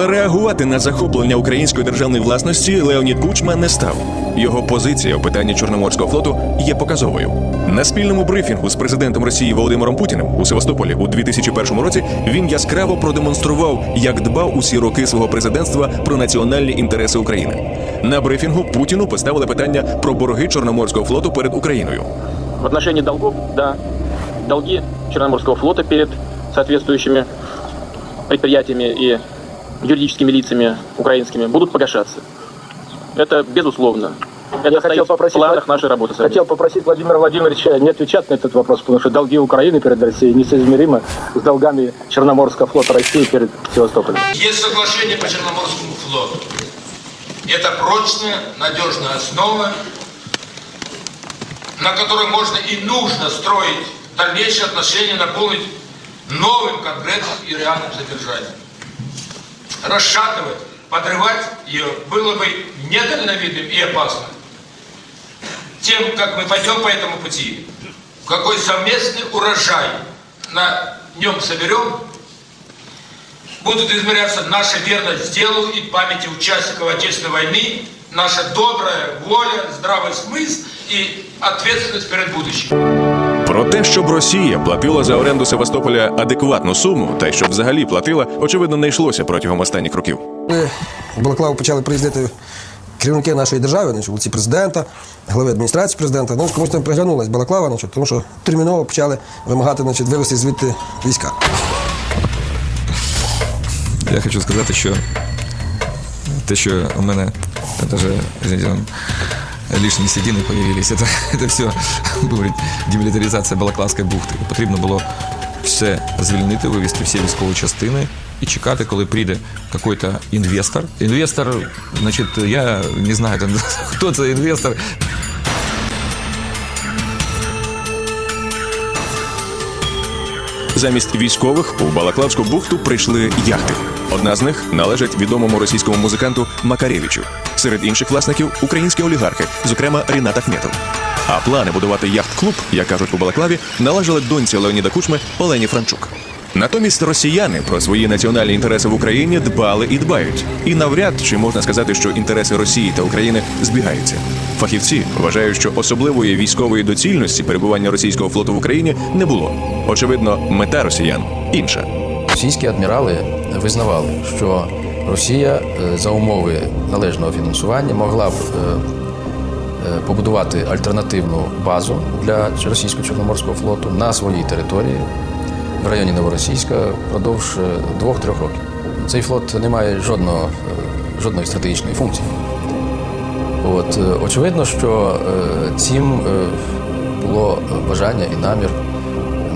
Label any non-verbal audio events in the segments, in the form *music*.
Але реагувати на захоплення української державної власності Леонід Кучма не став. Його позиція у питанні Чорноморського флоту є показовою. На спільному брифінгу з президентом Росії Володимиром Путіним у Севастополі у 2001 році він яскраво продемонстрував, як дбав усі роки свого президентства про національні інтереси України. На брифінгу Путіну поставили питання про борги Чорноморського флоту перед Україною. В отношении долгов, да, долги Черноморского флота перед соответствующими предприятиями и юридическими лицами украинскими будут погашаться. Это безусловно. Это Я хотел в попросить планах Влад- нашей работы. с вами. Хотел попросить Владимира Владимировича не отвечать на этот вопрос, потому что долги Украины перед Россией несоизмеримы с долгами Черноморского флота России перед Севастополем. Есть соглашение по Черноморскому флоту. Это прочная, надежная основа, на которой можно и нужно строить дальнейшие отношения, наполнить новым конкретным и реальным содержанием. Расшатывать, подрывать ее было бы недальновидным и опасным. Тем, как мы пойдем по этому пути, какой совместный урожай на нем соберем, будут измеряться наша верность делу и памяти участников Отечественной войны, наша добрая воля, здравый смысл и ответственность перед будущим. Про те, щоб Росія платила за оренду Севастополя адекватну суму, та й щоб взагалі платила, очевидно, не йшлося протягом останніх років. Коли в Балаклаву почали приїздити керівники нашої держави, значить, вулиці президента, глави адміністрації президента, ну, комусь там приглянулась Балаклава, значить, тому що терміново почали вимагати значить, вивезти звідти війська. Я хочу сказати, що те, що у мене даже лишні сідіни появились, *laughs* це, це все говорить демілітаризація Балаклавської бухти. Потрібно було все звільнити, вивезти всі військові частини і чекати, коли прийде якийсь інвестор. Інвестор, значить, я не знаю, хто це інвестор. Замість військових у Балаклавську бухту прийшли яхти. Одна з них належить відомому російському музиканту Макаревичу. Серед інших власників українські олігархи, зокрема Рінат Ахметов. А плани будувати яхт-клуб, як кажуть у Балаклаві, належали доньці Леоніда Кучми Олені Франчук. Натомість росіяни про свої національні інтереси в Україні дбали і дбають. І навряд чи можна сказати, що інтереси Росії та України збігаються. Фахівці вважають, що особливої військової доцільності перебування російського флоту в Україні не було. Очевидно, мета росіян інша. Російські адмірали визнавали, що Росія е, за умови належного фінансування могла б е, е, побудувати альтернативну базу для російського чорноморського флоту на своїй території в районі Новоросійська впродовж двох-трьох років. Цей флот не має жодного, жодної стратегічної функції. От, очевидно, що цим було бажання і намір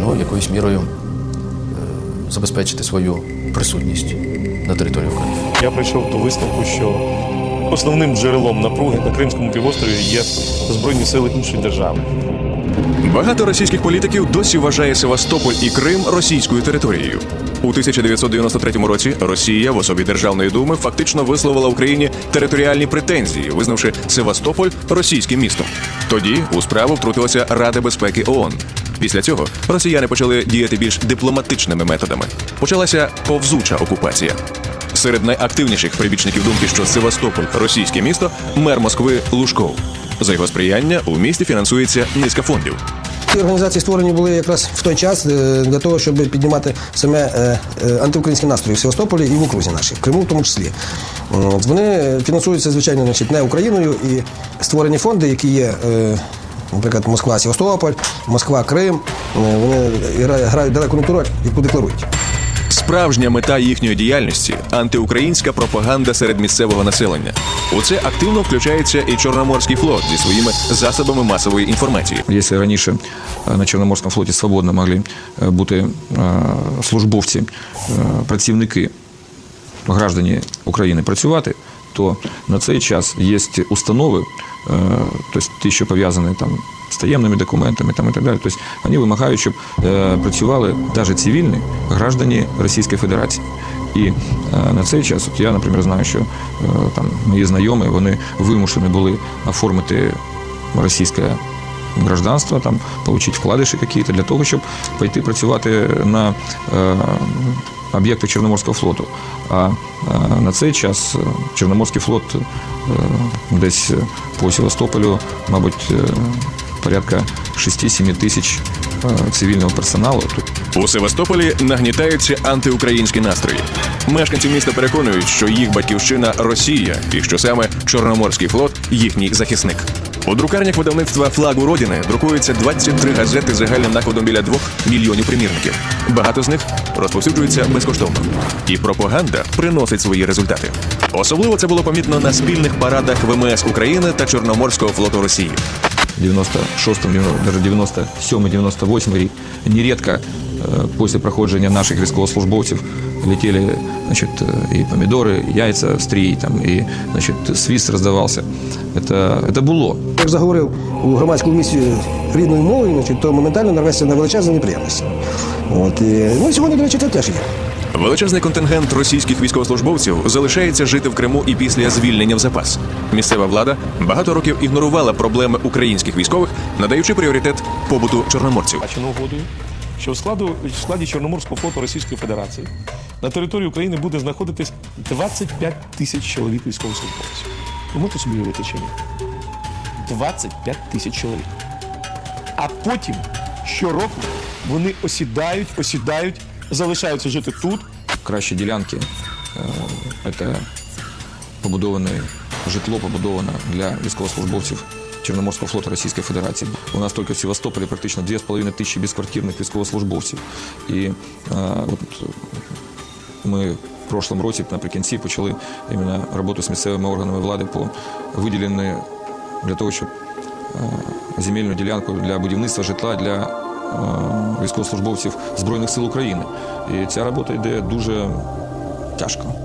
ну, якоюсь мірою забезпечити свою присутність на території України. Я прийшов до висновку, що основним джерелом напруги на Кримському півострові є Збройні сили іншої держави. Багато російських політиків досі вважає Севастополь і Крим російською територією. У 1993 році Росія в особі Державної думи фактично висловила Україні територіальні претензії, визнавши Севастополь російським містом. Тоді у справу втрутилася Рада безпеки ООН. Після цього росіяни почали діяти більш дипломатичними методами. Почалася повзуча окупація. Серед найактивніших прибічників думки, що Севастополь російське місто, мер Москви Лужков. За його сприяння у місті фінансується низка фондів. Ці організації створені були якраз в той час е, для того, щоб піднімати саме е, е, антиукраїнські настрої в Севастополі і в окрузі нашій, в Криму в тому числі. Вони фінансуються, звичайно, значить, не Україною і створені фонди, які є. Наприклад, Москва, Севастополь, Москва, Крим. е, Вони гра- грають далеку не ту роль, яку декларують. Справжня мета їхньої діяльності антиукраїнська пропаганда серед місцевого населення. У це активно включається і Чорноморський флот зі своїми засобами масової інформації. Якщо раніше е, на Чорноморському флоті свободно могли е, бути службовці, працівники, граждані України працювати, то на цей час є установи, тобто ті, що пов'язані там з таємними документами там, і так далі. Тобто вони вимагають, щоб е, працювали навіть цивільні граждані Російської Федерації. І е, на цей час, от я, наприклад, знаю, що е, там мої знайомі вони вимушені були оформити російське гражданство, там, получить вкладиші якісь для того, щоб пойти працювати на е, об'єкти Чорноморського флоту. А на цей час е, Чорноморський флот е, десь по Севастополю, мабуть, порядка 6-7 тисяч цивільного персоналу. У Севастополі нагнітаються антиукраїнські настрої. Мешканці міста переконують, що їх батьківщина Росія і що саме Чорноморський флот їхній захисник. У друкарнях видавництва Флагу Родини друкуються 23 газети з загальним накладом біля 2 мільйонів примірників. Багато з них розповсюджуються безкоштовно. І пропаганда приносить свої результати. Особливо це було помітно на спільних парадах ВМС України та Чорноморського флоту Росії. 96-м, даже 97 98 рік нередко е, після проходження наших військовослужбовців летіли значить, е, і помідори, і яйця стрій, там, і значить, свист роздавався. Це, це було. Як заговорив у громадському місці рідною мовою, значить, то моментально нарвешся на величезні неприємності. От, і, ну сьогодні, до речі, це теж є. Величезний контингент російських військовослужбовців залишається жити в Криму і після звільнення в запас. Місцева влада багато років ігнорувала проблеми українських військових, надаючи пріоритет побуту чорноморців. Що в складу в складі Чорноморського флоту Російської Федерації на території України буде знаходитись 25 тисяч чоловік військовослужбовців. Ви можете собі уявити чи ні? 25 тисяч чоловік. А потім щороку вони осідають, осідають, залишаються жити тут, Кращі ділянки е, це побудоване житло побудоване для військовослужбовців Чорноморського флоту Російської Федерації. У нас тільки в Севастополі практично 2,5 тисячі безквартирних військовослужбовців. І е, от ми в прошлому році наприкінці почали іменно роботу з місцевими органами влади по виділенню для того, щоб е, земельну ділянку для будівництва житла для е, військовослужбовців Збройних сил України. І ця робота йде дуже тяжко.